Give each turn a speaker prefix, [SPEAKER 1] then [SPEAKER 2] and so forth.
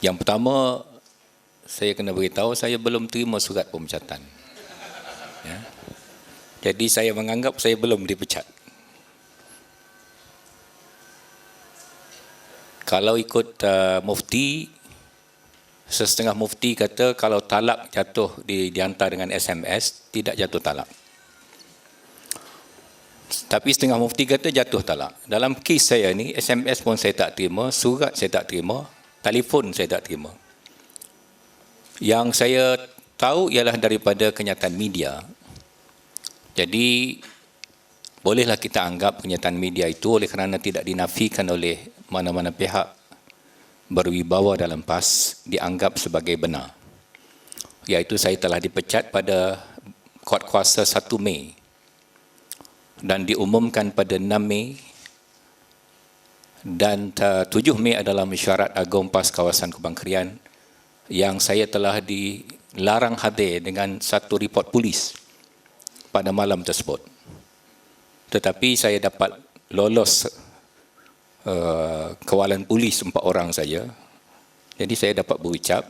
[SPEAKER 1] Yang pertama, saya kena beritahu saya belum terima surat pemecatan. Ya. Jadi saya menganggap saya belum dipecat. Kalau ikut uh, mufti, sesetengah mufti kata kalau talak jatuh di dihantar dengan SMS, tidak jatuh talak. Tapi setengah mufti kata jatuh talak. Dalam kes saya ni, SMS pun saya tak terima, surat saya tak terima, telefon saya tak terima. Yang saya tahu ialah daripada kenyataan media. Jadi, bolehlah kita anggap kenyataan media itu oleh kerana tidak dinafikan oleh mana-mana pihak berwibawa dalam PAS dianggap sebagai benar. Iaitu saya telah dipecat pada kuat kuasa 1 Mei dan diumumkan pada 6 Mei dan uh, 7 Mei adalah mesyuarat agung PAS kawasan Kubang Krian yang saya telah dilarang hadir dengan satu report polis pada malam tersebut. Tetapi saya dapat lolos uh, kawalan polis empat orang saja. Jadi saya dapat berucap